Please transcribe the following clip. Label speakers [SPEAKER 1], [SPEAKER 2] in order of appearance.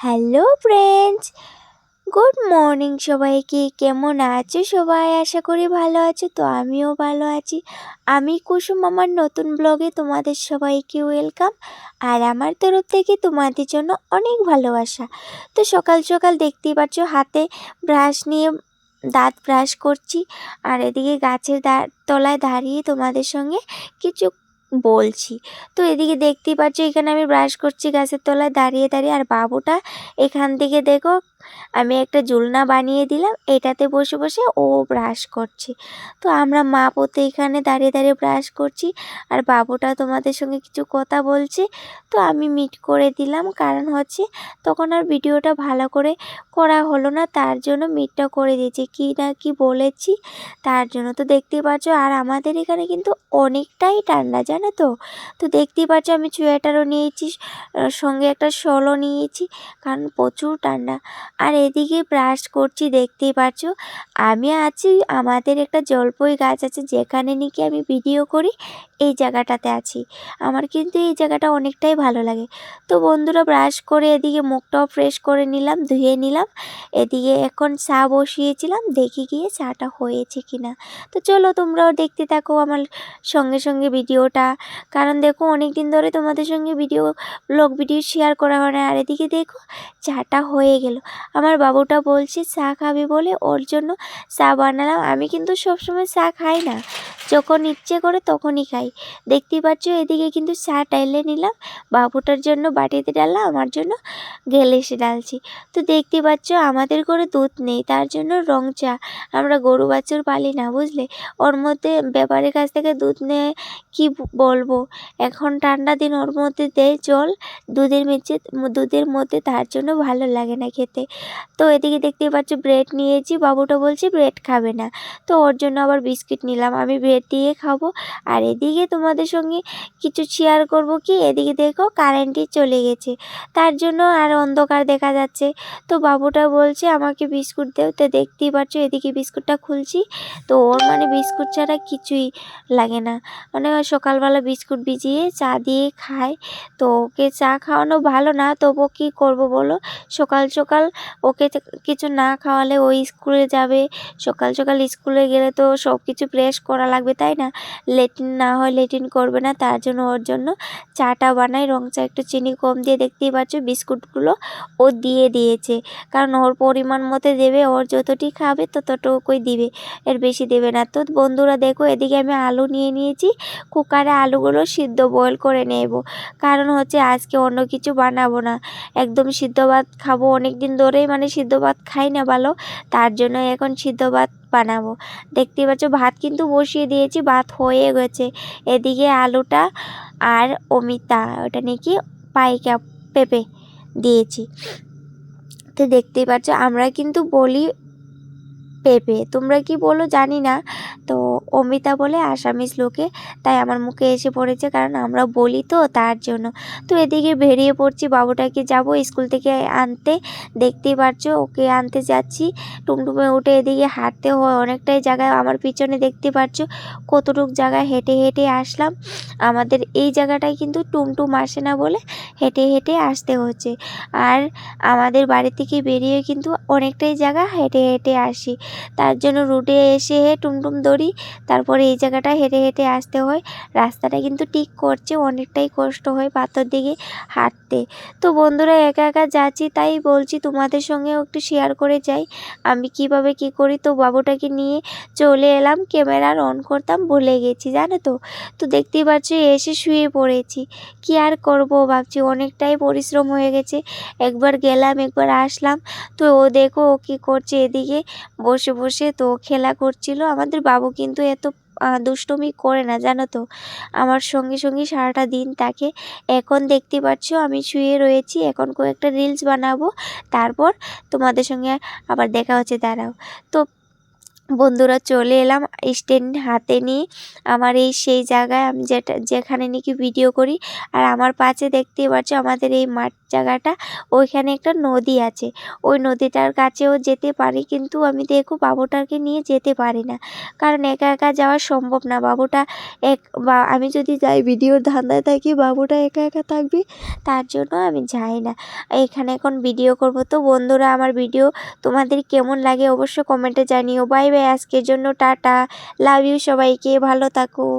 [SPEAKER 1] Hello friends, good morning সবাইকে। কেমন আছো সবাই? আশা করি ভালো আছো, তো আমিও ভালো আছি। আমি কুসুম, আমার নতুন ব্লগে তোমাদের সবাইকে ওয়েলকাম। আর আমার তরফ থেকে তোমাদের জন্য অনেক ভালোবাসা। তো সকাল সকাল দেখতেই পাচ্ছ, হাতে ব্রাশ নিয়ে দাঁত ব্রাশ করছি। আর এদিকে গাছের তলায় দাঁড়িয়ে তোমাদের সঙ্গে কিছু বলছি। তো এদিকে দেখতেই পাচ্ছ, এখানে আমি ব্রাশ করছি গাছের তলায়, দাঁড়িয়ে দাঁড়িয়ে, আর বাবুটা এখান থেকে দেখো আমি একটা জুলনা বানিয়ে দিলাম, এটাতে বসে বসে ও ব্রাশ করছে। তো আমরা মা পোতে এখানে দাঁড়িয়ে দাঁড়িয়ে ব্রাশ করছি, আর বাবুটা তোমাদের সঙ্গে কিছু কথা বলছে, তো আমি মিট করে দিলাম। কারণ হচ্ছে তখন আর ভিডিওটা ভালো করে করা হলো না, তার জন্য মিটটা করে দিয়েছি। কী না কি বলেছি, তার জন্য। তো দেখতেই পাচ্ছ, আর আমাদের এখানে কিন্তু অনেকটাই ঠান্ডা, জানো তো? তো দেখতেই পাচ্ছ, আমি সোয়েটারও নিয়েছি সঙ্গে একটা শলও নিয়েছি, কারণ প্রচুর ঠান্ডা। আর এদিকে ব্রাশ করছি, দেখতেই পাচ্ছ আমি আছি, আমাদের একটা জলপই গাছ আছে, যেখানে নাকি আমি ভিডিও করি, এই জায়গাটাতে আছি। আমার কিন্তু এই জায়গাটা অনেকটাই ভালো লাগে। তো বন্ধুরা, ব্রাশ করে এদিকে মুখটাও ফ্রেশ করে নিলাম, ধুয়ে নিলাম। এদিকে এখন চা বসিয়েছিলাম, দেখি গিয়ে চাটা হয়েছে কিনা। তো চলো, তোমরাও দেখতে থাকো আমার সঙ্গে সঙ্গে ভিডিওটা। কারণ দেখো অনেক দিন ধরে তোমাদের সঙ্গে ভিডিও ব্লগ ভিডিও শেয়ার করা হয় না। আর এদিকে দেখো, চাটা হয়ে গেল। আমার বাবুটা বলছে, চা খাবি বলে? ওর জন্য চা বানালাম। আমি কিন্তু সবসময় চা খাই না। যখন ইচ্ছে করে তখনই খাই। দেখতেই পাচ্ছ, এদিকে কিন্তু চা টাইলে নিলাম। বাবুটার জন্য বাটিতে ডাললাম আমার জন্য গেলেসে ডালছি তো দেখতে পাচ্ছ, আমাদের করে দুধ নেই, তার জন্য রং চা। আমরা গরু বাছুর পালি না, বুঝলে? ওর মধ্যে ব্যাপারের কাছ থেকে দুধ নিয়ে, কি বলব? এখন ঠান্ডা দিন, ওর মধ্যে দেয় জল, দুধের মেচে দুধের মধ্যে তার জন্য ভালো লাগে না খেতে। তো এদিকে দেখতেই পাচ্ছ, ব্রেড নিয়েছি, বাবুটা বলছে ব্রেড খাবে না। তো ওর জন্য আবার বিস্কিট নিলাম, আমি ব্রেড দিয়ে খাব। আর এদিকে তোমাদের সঙ্গে কিছু শেয়ার করব কি? এদিকে দেখো কারেন্টই চলে গেছে। তার জন্য আর অন্ধকার দেখা যাচ্ছে। তো বাবুটা বলছে, আমাকে বিস্কুট দেও। তো দেখতেই পাচ্ছ এদিকে বিস্কুটটা খুলছি। তো ওর মানে বিস্কুট ছাড়া কিছুই লাগে না। মানে সকালবেলা বিস্কুট ভিজিয়ে চা দিয়ে খায়। তো ওকে চা খাওয়ানো ভালো না। তবু কি করব বলো? সকাল সকাল ওকে কিছু না খাওয়ালে ও স্কুলে যাবে। সকাল সকাল স্কুলে গেলে তো সব কিছু প্রেস করা লাগবে। তাই না? লেটিন না হয় লেটিন করবে না, তার জন্য ওর জন্য চাটা বানাই রং চা একটু চিনি কম দিয়ে দেখতেই পাচ্ছ বিস্কুটগুলো ও দিয়ে দিয়েছে। কারণ ওর পরিমাণ মতো দেবে, ওর যতটি খাবে ততটুকুই দিবে, এর বেশি দেবে না। তো বন্ধুরা দেখো, এদিকে আমি আলু নিয়ে নিয়েছি, কুকারে আলুগুলো সিদ্ধ বয়েল করে নেব। কারণ হচ্ছে আজকে অন্য কিছু বানাবো না। একদম সিদ্ধ ভাত খাব অনেক দিন ধরেই মানে সিদ্ধ ভাত খাই না ভালো, তার জন্য এখন সিদ্ধ ভাত বানাবো। দেখতেই পাচ্ছ, ভাত কিন্তু বসিয়ে দিয়েছি, ভাত হয়ে গেছে। এদিকে আলুটা আর অমিতা, ওটা নাকি পাইকা পেঁপে দিয়েছি। তো দেখতেই পাচ্ছ, আমরা কিন্তু বলি পেঁপে তোমরা কি বলো জানি না। তো অমিতা বলে আসামিস লোকে, তাই আমার মুখে এসে পড়েছে কারণ আমরা বলি তো তার জন্য। তো এদিকে বেরিয়ে পড়ছি, বাবুটাকে যাব স্কুল থেকে আনতে। দেখতেই পাচ্ছ ওকে আনতে যাচ্ছি। টুমটুমে উঠে এদিকে হাঁটতে হয় অনেকটাই জায়গায়। আমার পিছনে দেখতে পাচ্ছ কতটুক জায়গায় হেঁটে হেঁটে আসলাম। আমাদের এই জায়গাটায় কিন্তু টুমটুম আসে না বলে হেঁটে হেঁটে আসতে হচ্ছে। আর আমাদের বাড়ি থেকে বেরিয়ে কিন্তু অনেকটাই জায়গা হেঁটে হেঁটে আসি। তার জন্য রুটে এসে টুমটুম দড়ি, তারপরে এই জায়গাটা হেঁটে হেঁটে আসতে হয়। রাস্তাটা কিন্তু ঠিক করছে, অনেকটাই কষ্ট হয় পাথর দিকে হাঁটতে। তো বন্ধুরা, একা একা যাচ্ছি তাই বলছি তোমাদের সঙ্গেও একটু শেয়ার করে যাই। আমি কীভাবে কি করি? তো বাবুটাকে নিয়ে চলে এলাম ক্যামেরার অন করতাম, ভুলে গেছি, জানো তো? তো দেখতেই পাচ্ছ, এসে শুয়ে পড়েছি। কি আর করব, ভাবছি অনেকটাই পরিশ্রম হয়ে গেছে। একবার গেলাম, একবার আসলাম। তো ও দেখো ও কী করছে এদিকে। বসে বসে বসে তো খেলা করছিল। আমাদের বাবু কিন্তু এত দুষ্টমি করে না, জানো তো? আমার সঙ্গে সঙ্গে সারাটা দিন তাকে এখন দেখতে পাচ্ছ, আমি শুয়ে রয়েছি, এখন কয়েকটা রিলস বানাবো। তারপর তোমাদের সঙ্গে আবার দেখা হচ্ছে, দাঁড়াও। তো বন্ধুরা চলে এলাম স্ট্যান্ড হাতে নিয়ে। আমার এই সেই জায়গায় আমি যেটা, যেখানে নাকি ভিডিও করি। আর আমার পাশে দেখতেই পাচ্ছ আমাদের এই মাঠ জায়গাটা। ওইখানে একটা নদী আছে। ওই নদীটার কাছেও যেতে পারি কিন্তু আমি দেখো বাবুটাকে নিয়ে যেতে পারি না। কারণ একা একা যাওয়া সম্ভব না। বাবুটা এক, বা আমি যদি যাই ভিডিওর ধান্দায় থাকি, বাবুটা একা একা থাকবে, তার জন্য আমি যাই না। এখানে এখন ভিডিও করব। তো বন্ধুরা, আমার ভিডিও তোমাদের কেমন লাগে অবশ্য কমেন্টে জানিও। Bye bye. আজকের জন্য টাটা। লাভ ইউ সবাইকে ভালো থাকো।